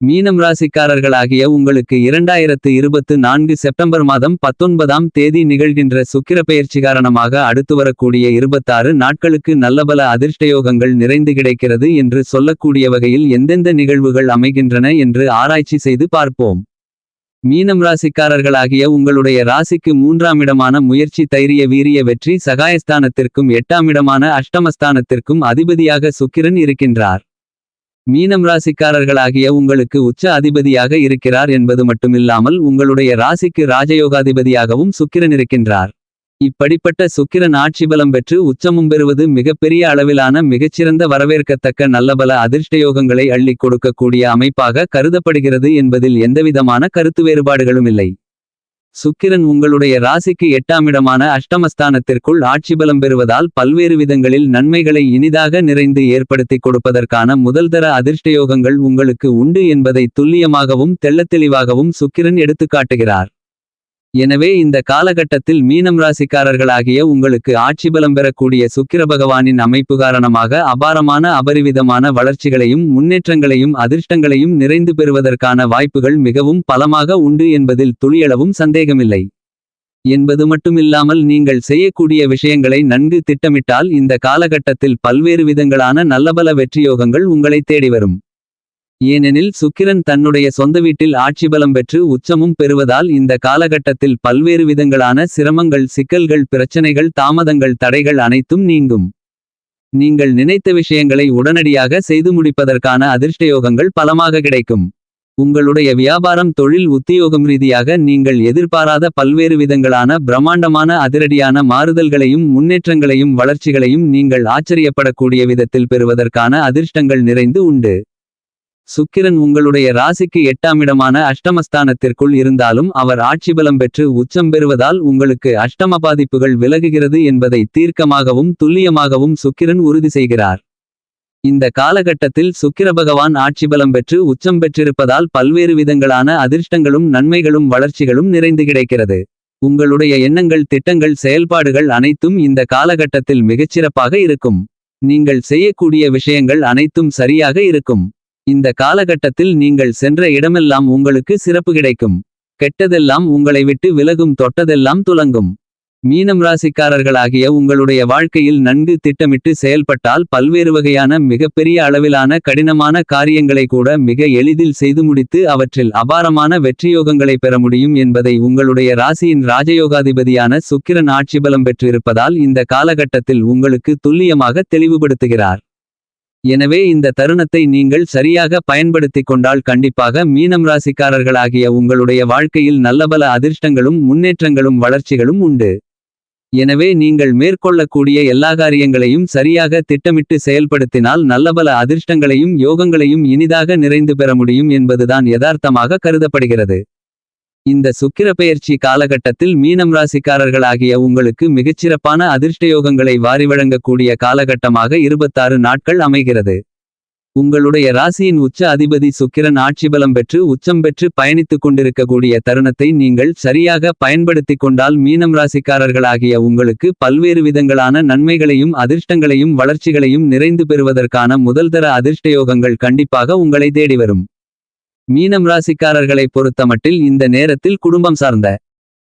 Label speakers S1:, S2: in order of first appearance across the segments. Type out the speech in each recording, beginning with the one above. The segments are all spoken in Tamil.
S1: மீனம் ராசிக்காரர்களாகிய உங்களுக்கு இரண்டாயிரத்து இருபத்து நான்கு செப்டம்பர் மாதம் பத்தொன்பதாம் தேதி நிகழ்கின்ற சுக்கிர பெயர்ச்சி காரணமாக அடுத்து வரக்கூடிய இருபத்தாறு நாட்களுக்கு நல்லபல அதிர்ஷ்டயோகங்கள் நிறைந்து கிடைக்கிறது என்று சொல்லக்கூடிய வகையில் எந்தெந்த நிகழ்வுகள் அமைகின்றன என்று ஆராய்ச்சி செய்து பார்ப்போம். மீனம் ராசிக்காரர்களாகிய உங்களுடைய ராசிக்கு மூன்றாம் இடமான முயற்சி தைரிய வீரிய வெற்றி சகாயஸ்தானத்திற்கும் எட்டாம் இடமான அஷ்டமஸ்தானத்திற்கும் அதிபதியாக சுக்கிரன் இருக்கின்றார். மீனம் ராசிக்காரர்களாகிய உங்களுக்கு உச்ச அதிபதியாக இருக்கிறார் என்பது மட்டுமில்லாமல் உங்களுடைய ராசிக்கு ராஜயோகாதிபதியாகவும் சுக்கிரன் இருக்கின்றார். இப்படிப்பட்ட சுக்கிரன் ஆட்சி பலம் பெற்று உச்சமும் பெறுவது மிகப்பெரிய அளவிலான மிகச்சிறந்த வரவேற்கத்தக்க நல்லபல அதிர்ஷ்டயோகங்களை அள்ளிக் கொடுக்கக்கூடிய அமைப்பாக கருதப்படுகிறது என்பதில் எந்தவிதமான கருத்து வேறுபாடுகளும் இல்லை. சுக்கிரன் உங்களுடைய ராசிக்கு எட்டாம் இடமான அஷ்டமஸ்தானத்திற்குள் ஆட்சி பலம் பெறுவதால் பல்வேறு விதங்களில் நன்மைகளை இனிதாக நிறைந்து ஏற்படுத்தி கொடுப்பதற்கான முதல்தர அதிர்ஷ்டயோகங்கள் உங்களுக்கு உண்டு என்பதை துல்லியமாகவும் தெள்ளத்தெளிவாகவும் சுக்கிரன் எடுத்துக்காட்டுகிறார். எனவே இந்த காலகட்டத்தில் மீனம் ராசிக்காரர்களாகிய உங்களுக்கு ஆட்சி பலம் பெறக்கூடிய சுக்கிர பகவானின் அமைப்பு காரணமாக அபாரமான அபரிவிதமான வளர்ச்சிகளையும் முன்னேற்றங்களையும் அதிர்ஷ்டங்களையும் நிறைந்து பெறுவதற்கான வாய்ப்புகள் மிகவும் பலமாக உண்டு என்பதில் துளியளவும் சந்தேகமில்லை. என்பது மட்டுமில்லாமல் நீங்கள் செய்யக்கூடிய விஷயங்களை நன்கு திட்டமிட்டால் இந்த காலகட்டத்தில் பல்வேறு விதங்களான நல்லபல வெற்றியோகங்கள் உங்களை தேடி வரும். ஏனெனில் சுக்கிரன் தன்னுடைய சொந்த வீட்டில் ஆட்சி பலம் பெற்று உச்சமும் பெறுவதால் இந்த காலகட்டத்தில் பல்வேறு விதங்களான சிரமங்கள் சிக்கல்கள் பிரச்சனைகள் தாமதங்கள் தடைகள் அனைத்தும் நீங்கும். நீங்கள் நினைத்த விஷயங்களை உடனடியாக செய்து முடிப்பதற்கான அதிர்ஷ்டயோகங்கள் பலமாக கிடைக்கும். உங்களுடைய வியாபாரம் தொழில் உத்தியோகம் ரீதியாக நீங்கள் எதிர்பாராத பல்வேறு விதங்களான பிரம்மாண்டமான அதிரடியான மாறுதல்களையும் முன்னேற்றங்களையும் வளர்ச்சிகளையும் நீங்கள் ஆச்சரியப்படக்கூடிய விதத்தில் பெறுவதற்கான அதிர்ஷ்டங்கள் நிறைந்து உண்டு. சுக்கிரன் உங்களுடைய ராசிக்கு எட்டாம் இடமான அஷ்டமஸ்தானத்திற்குள் இருந்தாலும் அவர் ஆட்சி பலம் பெற்று உச்சம் பெறுவதால் உங்களுக்கு அஷ்டம பாதிப்புகள் விலகுகிறது என்பதை தீர்க்கமாகவும் துல்லியமாகவும் சுக்கிரன் உறுதி செய்கிறார். இந்த காலகட்டத்தில் சுக்கிர பகவான் ஆட்சி பலம் பெற்று உச்சம் பெற்றிருப்பதால் பல்வேறு விதங்களான அதிர்ஷ்டங்களும் நன்மைகளும் வளர்ச்சிகளும் நிறைந்து கிடைக்கிறது. உங்களுடைய எண்ணங்கள் திட்டங்கள் செயல்பாடுகள் அனைத்தும் இந்த காலகட்டத்தில் மிகச்சிறப்பாக இருக்கும். நீங்கள் செய்யக்கூடிய விஷயங்கள் அனைத்தும் சரியாக இருக்கும். இந்த காலகட்டத்தில் நீங்கள் சென்ற இடமெல்லாம் உங்களுக்கு சிறப்பு கிடைக்கும். கெட்டதெல்லாம் உங்களை விட்டு விலகும் தொட்டதெல்லாம் துலங்கும். மீனம் ராசிக்காரர்களாகிய உங்களுடைய வாழ்க்கையில் நன்கு திட்டமிட்டு செயல்பட்டால் பல்வேறு வகையான மிகப்பெரிய அளவிலான கடினமான காரியங்களை கூட மிக எளிதில் செய்து முடித்து அவற்றில் அபாரமான வெற்றியோகங்களை பெற முடியும் என்பதை உங்களுடைய ராசியின் ராஜயோகாதிபதியான சுக்கிரன் ஆட்சி பலம் பெற்றிருப்பதால் இந்த காலகட்டத்தில் உங்களுக்கு துல்லியமாக தெளிவுபடுத்துகிறார். எனவே இந்த தருணத்தை நீங்கள் சரியாக பயன்படுத்திக் கொண்டால் கண்டிப்பாக மீனம் ராசிக்காரர்களாகிய உங்களுடைய வாழ்க்கையில் நல்லபல அதிர்ஷ்டங்களும் முன்னேற்றங்களும் வளர்ச்சிகளும் உண்டு. எனவே நீங்கள் மேற்கொள்ளக்கூடிய எல்லா காரியங்களையும் சரியாக திட்டமிட்டு செயல்படுத்தினால் நல்லபல அதிர்ஷ்டங்களையும் யோகங்களையும் இனிதாக நிறைந்து பெற முடியும் என்பதுதான் யதார்த்தமாக கருதப்படுகிறது. இந்த சுக்கிர பெயர்ச்சி காலகட்டத்தில் மீனம் ராசிக்காரர்களாகிய உங்களுக்கு மிகச்சிறப்பான அதிர்ஷ்டயோகங்களை வாரி வழங்கக்கூடிய காலகட்டமாக இருபத்தாறு நாட்கள் அமைகிறது. உங்களுடைய ராசியின் உச்ச அதிபதி சுக்கிரன் ஆட்சி பலம் பெற்று உச்சம் பெற்று பயணித்துக் கொண்டிருக்கக்கூடிய தருணத்தை நீங்கள் சரியாக பயன்படுத்திக் கொண்டால் மீனம் ராசிக்காரர்களாகிய உங்களுக்கு பல்வேறு விதங்களான நன்மைகளையும் அதிர்ஷ்டங்களையும் வளர்ச்சிகளையும் நிறைந்து பெறுவதற்கான முதல்தர அதிர்ஷ்டயோகங்கள் கண்டிப்பாக உங்களை தேடி வரும். மீனம் ராசிக்காரர்களை பொறுத்தமட்டில் இந்த நேரத்தில் குடும்பம் சார்ந்த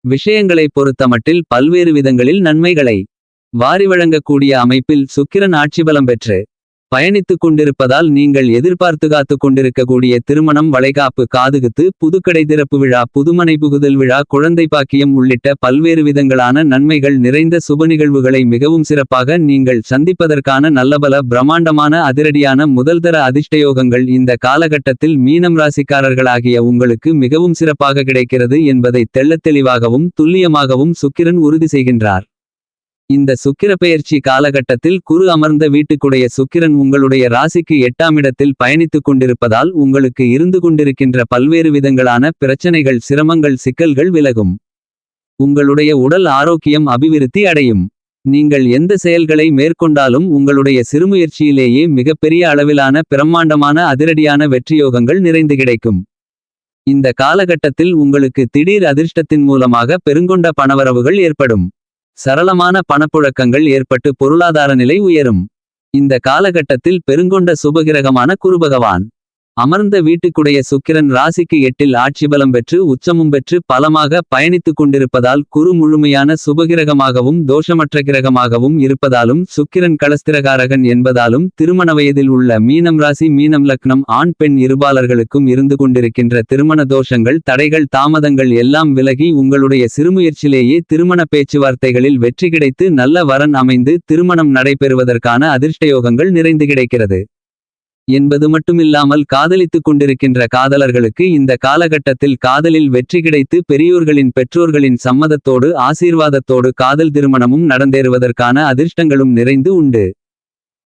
S1: விஷயங்களை பொறுத்தமட்டில் பல்வேறு விதங்களில் நன்மைகளை வாரி வழங்கக்கூடிய அமைப்பில் சுக்கிரன் ஆட்சிபலம் பெற்று பயணித்துக் கொண்டிருப்பதால் நீங்கள் எதிர்பார்த்து காத்து கொண்டிருக்கக்கூடிய திருமணம் வளைகாப்பு காதுகுத்து புதுக்கடை திறப்பு விழா புதுமனை புகுதல் விழா குழந்தை பாக்கியம் உள்ளிட்ட பல்வேறு விதங்களான நன்மைகள் நிறைந்த சுப நிகழ்வுகளை மிகவும் சிறப்பாக நீங்கள் சந்திப்பதற்கான நல்லபல பிரம்மாண்டமான அதிரடியான முதல்தர அதிர்ஷ்டயோகங்கள் இந்த காலகட்டத்தில் மீனம் ராசிக்காரர்களாகிய உங்களுக்கு மிகவும் சிறப்பாக கிடைக்கிறது என்பதை தெள்ளத்தெளிவாகவும் துல்லியமாகவும் சுக்கிரன் உறுதி செய்கின்றார். இந்த சுக்கிரப்பெயர்ச்சி காலகட்டத்தில் குரு அமர்ந்த வீட்டுக்குடைய சுக்கிரன் உங்களுடைய ராசிக்கு எட்டாம் இடத்தில் பயணித்துக் கொண்டிருப்பதால் உங்களுக்கு இருந்து கொண்டிருக்கின்ற பல்வேறு விதங்களான பிரச்சனைகள் சிரமங்கள் சிக்கல்கள் விலகும். உங்களுடைய உடல் ஆரோக்கியம் அபிவிருத்தி அடையும். நீங்கள் எந்த செயல்களை மேற்கொண்டாலும் உங்களுடைய சிறுமுயற்சியிலேயே மிகப்பெரிய அளவிலான பிரம்மாண்டமான அதிரடியான வெற்றியோகங்கள் நிறைந்து கிடைக்கும். இந்த காலகட்டத்தில் உங்களுக்கு திடீர் அதிர்ஷ்டத்தின் மூலமாக பெருங்கொண்ட பணவரவுகள் ஏற்படும். சரளமான பணப்புழக்கங்கள் ஏற்பட்டு பொருளாதார நிலை உயரும். இந்த காலகட்டத்தில் பெருங்கொண்ட சுபகிரகமான குருபகவான் அமர்ந்த வீட்டுக்குடைய சுக்கிரன் ராசிக்கு எட்டில் ஆட்சிபலம் பெற்று உச்சமும் பெற்று பலமாக பயணித்துக் கொண்டிருப்பதால் குரு முழுமையான சுபகிரகமாகவும் தோஷமற்ற கிரகமாகவும் இருப்பதாலும் சுக்கிரன் கலஸ்திரகாரகன் என்பதாலும் திருமண வயதில் உள்ள மீனம் ராசி மீனம் லக்னம் ஆண் பெண் இருபாலர்களுக்கும் இருந்து கொண்டிருக்கின்ற திருமண தோஷங்கள் தடைகள் தாமதங்கள் எல்லாம் விலகி உங்களுடைய சிறுமுயற்சியிலேயே திருமண பேச்சுவார்த்தைகளில் வெற்றி கிடைத்து நல்ல வரன் அமைந்து திருமணம் நடைபெறுவதற்கான அதிர்ஷ்டயோகங்கள் நிறைந்து கிடைக்கிறது. என்பது மட்டுமில்லாமல் காதலித்துக் கொண்டிருக்கின்ற காதலர்களுக்கு இந்த காலகட்டத்தில் காதலில் வெற்றி கிடைத்து பெரியோர்களின் பெற்றோர்களின் சம்மதத்தோடு ஆசீர்வாதத்தோடு காதல் திருமணமும் நடந்தேறுவதற்கான அதிர்ஷ்டங்களும் நிறைந்து உண்டு.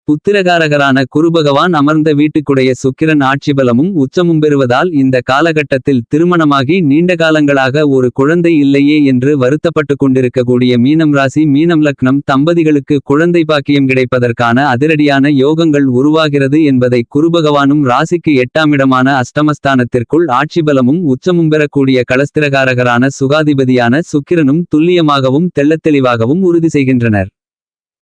S1: புத்திரகாரகரான குருபகவான் அமர்ந்த வீட்டுக்குடைய சுக்கிரன் ஆட்சிபலமும் உச்சமும் பெறுவதால் இந்த காலகட்டத்தில் திருமணமாகி நீண்ட காலங்களாக ஒரு குழந்தை இல்லையே என்று வருத்தப்பட்டு கொண்டிருக்கக்கூடிய மீனம் ராசி மீனம் லக்னம் தம்பதிகளுக்கு குழந்தை பாக்கியம் கிடைப்பதற்கான அதிரடியான யோகங்கள் உருவாகிறது என்பதை குருபகவானும் ராசிக்கு எட்டாமிடமான அஷ்டமஸ்தானத்திற்குள் ஆட்சிபலமும் உச்சமும் பெறக்கூடிய களஸ்திரகாரகரான சுகாதிபதியான சுக்கிரனும் துல்லியமாகவும் தெள்ளத்தெளிவாகவும் உறுதி செய்கின்றனர்.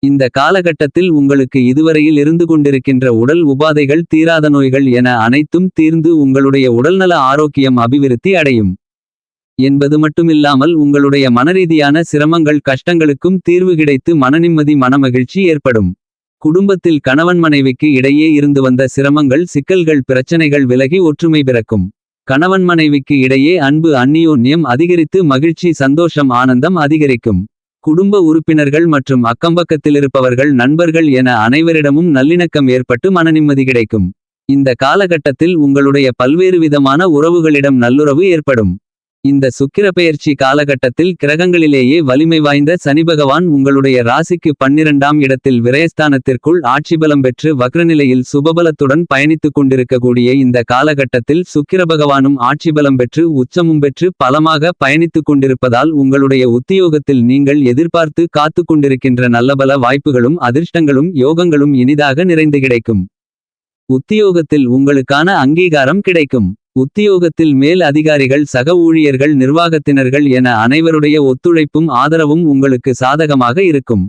S1: இந்த காலகட்டத்தில் உங்களுக்கு இதுவரையில் இருந்து கொண்டிருக்கின்ற உடல் உபாதைகள் தீராத நோய்கள் என அனைத்தும் தீர்ந்து உங்களுடைய உடல்நல ஆரோக்கியம் அபிவிருத்தி அடையும். என்பது மட்டுமில்லாமல் உங்களுடைய மனரீதியான சிரமங்கள் கஷ்டங்களுக்கும் தீர்வு கிடைத்து மனநிம்மதி மனமகிழ்ச்சி ஏற்படும். குடும்பத்தில் கணவன் மனைவிக்கு இடையே இருந்து வந்த சிரமங்கள் சிக்கல்கள் பிரச்சனைகள் விலகி ஒற்றுமை பிறக்கும். கணவன் மனைவிக்கு இடையே அன்பு அந்நியோன்யம் அதிகரித்து மகிழ்ச்சி சந்தோஷம் ஆனந்தம் அதிகரிக்கும். குடும்ப உறுப்பினர்கள் மற்றும் அக்கம்பக்கத்திலிருப்பவர்கள் நண்பர்கள் என அனைவரிடமும் நல்லிணக்கம் ஏற்பட்டு மனநிம்மதி கிடைக்கும். இந்த காலகட்டத்தில் உங்களுடைய பல்வேறு விதமான உறவுகளிடம் நல்லுறவு ஏற்படும். இந்த சுக்கிர பெயர்ச்சி காலகட்டத்தில் கிரகங்களிலேயே வலிமை வாய்ந்த சனிபகவான் உங்களுடைய ராசிக்கு பன்னிரண்டாம் இடத்தில் விரயஸ்தானத்திற்குள் ஆட்சிபலம் பெற்று வக்ரநிலையில் சுபபலத்துடன் பயணித்துக் கொண்டிருக்கக்கூடிய இந்த காலகட்டத்தில் சுக்கிர பகவானும் ஆட்சிபலம் பெற்று உச்சமும் பெற்று பலமாக பயணித்துக் கொண்டிருப்பதால் உங்களுடைய உத்தியோகத்தில் நீங்கள் எதிர்பார்த்து காத்துக் கொண்டிருக்கின்ற நல்லபல வாய்ப்புகளும் அதிர்ஷ்டங்களும் யோகங்களும் இனிதாக நிறைந்து கிடைக்கும். உத்தியோகத்தில் உங்களுக்கான அங்கீகாரம் கிடைக்கும். உத்தியோகத்தில் மேல் அதிகாரிகள் சக ஊழியர்கள் நிர்வாகத்தினர்கள் என அனைவருடைய ஒத்துழைப்பும் ஆதரவும் உங்களுக்கு சாதகமாக இருக்கும்.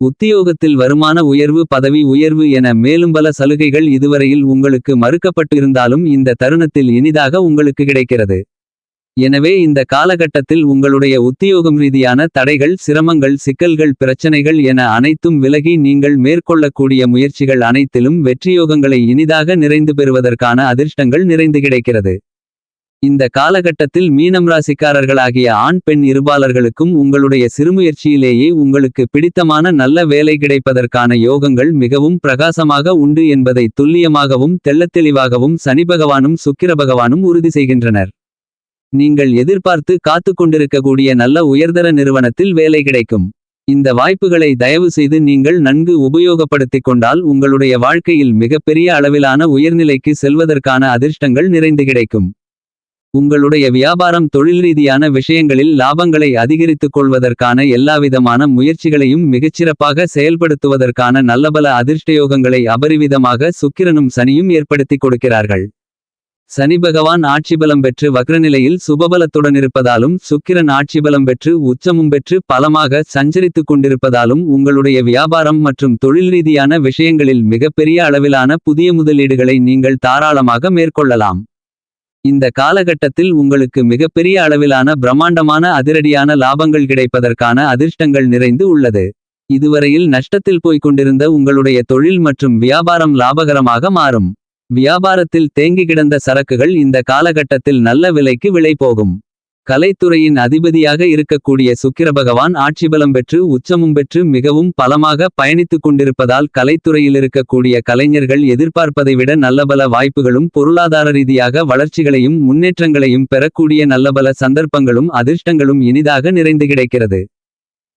S1: உத்தியோகத்தில் வருமான உயர்வு பதவி உயர்வு என மேலும் பல சலுகைகள் இதுவரையில் உங்களுக்கு மறுக்கப்பட்டிருந்தாலும் இந்த தருணத்தில் இனிதாக உங்களுக்கு கிடைக்கிறது. எனவே இந்த காலகட்டத்தில் உங்களுடைய உத்தியோகம் ரீதியான தடைகள் சிரமங்கள் சிக்கல்கள் பிரச்சனைகள் என அனைத்தும் விலகி நீங்கள் மேற்கொள்ளக்கூடிய முயற்சிகள் அனைத்திலும் வெற்றியோகங்களை இனிதாக நிறைந்து பெறுவதற்கான அதிர்ஷ்டங்கள் நிறைந்து கிடைக்கிறது. இந்த காலகட்டத்தில் மீனம் ராசிக்காரர்களாகிய ஆண் பெண் இருபாலர்களுக்கும் உங்களுடைய சிறுமுயற்சியிலேயே உங்களுக்கு பிடித்தமான நல்ல வேலை கிடைப்பதற்கான யோகங்கள் மிகவும் பிரகாசமாக உண்டு என்பதை துல்லியமாகவும் தெள்ளத்தெளிவாகவும் சனிபகவானும் சுக்கிரபகவானும் உறுதி செய்கின்றனர். நீங்கள் எதிர்பார்த்து காத்து கொண்டிருக்கக்கூடிய நல்ல உயர்தர நிறுவனத்தில் வேலை கிடைக்கும். இந்த வாய்ப்புகளை தயவு செய்து நீங்கள் நன்கு உபயோகப்படுத்திக் கொண்டால் உங்களுடைய வாழ்க்கையில் மிகப்பெரிய அளவிலான உயர்நிலைக்கு செல்வதற்கான அதிர்ஷ்டங்கள் நிறைந்து கிடைக்கும். உங்களுடைய வியாபாரம் தொழில் ரீதியான விஷயங்களில் லாபங்களை அதிகரித்துக் கொள்வதற்கான எல்லாவிதமான முயற்சிகளையும் மிகச்சிறப்பாக செயல்படுத்துவதற்கான நல்லபல அதிர்ஷ்டயோகங்களை அபரிவிதமாக சுக்கிரனும் சனியும் ஏற்படுத்திக் கொடுக்கிறார்கள். சனி பகவான் ஆட்சிபலம் பெற்று வக்ரநிலையில் சுபபலத்துடன் இருப்பதாலும் சுக்கிரன் ஆட்சிபலம் பெற்று உச்சமும் பெற்று பலமாக சஞ்சரித்துக் கொண்டிருப்பதாலும் உங்களுடைய வியாபாரம் மற்றும் தொழில் ரீதியான விஷயங்களில் மிகப்பெரிய அளவிலான புதிய முதலீடுகளை நீங்கள் தாராளமாக மேற்கொள்ளலாம். இந்த காலகட்டத்தில் உங்களுக்கு மிகப்பெரிய அளவிலான பிரம்மாண்டமான அதிரடியான லாபங்கள் கிடைப்பதற்கான அதிர்ஷ்டங்கள் நிறைந்து உள்ளது. இதுவரையில் நஷ்டத்தில் போய்க் கொண்டிருந்த உங்களுடைய தொழில் மற்றும் வியாபாரம் லாபகரமாக மாறும். வியாபாரத்தில் தேங்கி கிடந்த சரக்குகள் இந்த காலகட்டத்தில் நல்ல விலைக்கு விலை போகும். கலைத்துறையின் அதிபதியாக இருக்கக்கூடிய சுக்கிரபகவான் ஆட்சிபலம் பெற்று உச்சமும் பெற்று மிகவும் பலமாக பயணித்துக் கொண்டிருப்பதால் கலைத்துறையில் இருக்கக்கூடிய கலைஞர்கள் எதிர்பார்ப்பதை விட நல்லபல வாய்ப்புகளும் பொருளாதார ரீதியாக வளர்ச்சிகளையும் முன்னேற்றங்களையும் பெறக்கூடிய நல்லபல சந்தர்ப்பங்களும் அதிர்ஷ்டங்களும் இனிதாக நிறைந்து கிடைக்கிறது.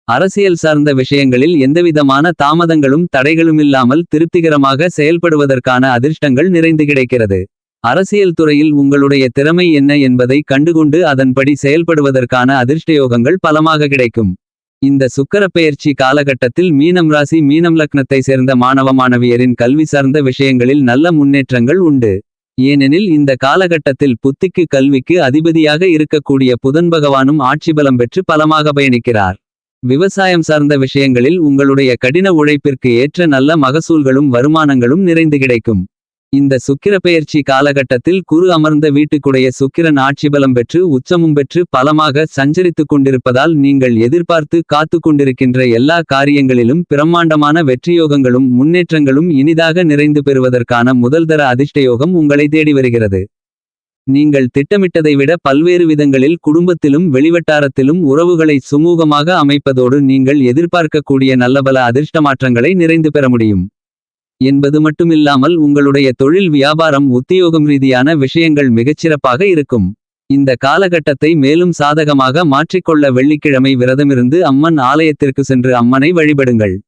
S1: அரசியல் சார்ந்த விஷயங்களில் எந்தவிதமான தாமதங்களும் தடைகளுமில்லாமல் திருப்திகரமாக செயல்படுவதற்கான அதிர்ஷ்டங்கள் நிறைந்து கிடைக்கிறது. அரசியல் துறையில் உங்களுடைய திறமை என்ன என்பதை கண்டுகொண்டு அதன்படி செயல்படுவதற்கான அதிர்ஷ்டயோகங்கள் பலமாக கிடைக்கும். இந்த சுக்கரப்பெயர்ச்சி காலகட்டத்தில் மீனம் ராசி மீனம் லக்னத்தை சேர்ந்த மாணவ மாணவியரின் கல்வி சார்ந்த விஷயங்களில் நல்ல முன்னேற்றங்கள் உண்டு. ஏனெனில் இந்த காலகட்டத்தில் புத்திக்கு கல்விக்கு அதிபதியாக இருக்கக்கூடிய புதன் பகவானும் ஆட்சி பலம் பெற்று பலமாக பயணிக்கிறார். விவசாயம் சார்ந்த விஷயங்களில் உங்களுடைய கடின உழைப்பிற்கு ஏற்ற நல்ல மகசூல்களும் வருமானங்களும் நிறைந்து கிடைக்கும். இந்த சுக்கிரப்பெயர்ச்சி காலகட்டத்தில் குரு அமர்ந்த வீட்டுக்குடைய சுக்கிரன் ஆட்சிபலம் பெற்று உச்சமும் பெற்று பலமாக சஞ்சரித்துக் கொண்டிருப்பதால் நீங்கள் எதிர்பார்த்து காத்து கொண்டிருக்கின்ற எல்லா காரியங்களிலும் பிரம்மாண்டமான வெற்றியோகங்களும் முன்னேற்றங்களும் இனிதாக நிறைந்து பெறுவதற்கான முதல்தர அதிர்ஷ்டயோகம் உங்களை தேடி வருகிறது. நீங்கள் திட்டமிட்டதை விட பல்வேறு விதங்களில் குடும்பத்திலும் வெளிவட்டாரத்திலும் உறவுகளை சுமூகமாக அமைப்பதோடு நீங்கள் எதிர்பார்க்கக்கூடிய நல்லபல அதிர்ஷ்ட மாற்றங்களை நிறைந்து பெற முடியும். என்பது மட்டுமில்லாமல் உங்களுடைய தொழில் வியாபாரம் உத்தியோகம் ரீதியான விஷயங்கள் மிகச்சிறப்பாக இருக்கும். இந்த காலகட்டத்தை மேலும் சாதகமாக மாற்றிக்கொள்ள வெள்ளிக்கிழமை விரதமிருந்து அம்மன் ஆலயத்திற்கு சென்று அம்மனை வழிபடுங்கள்.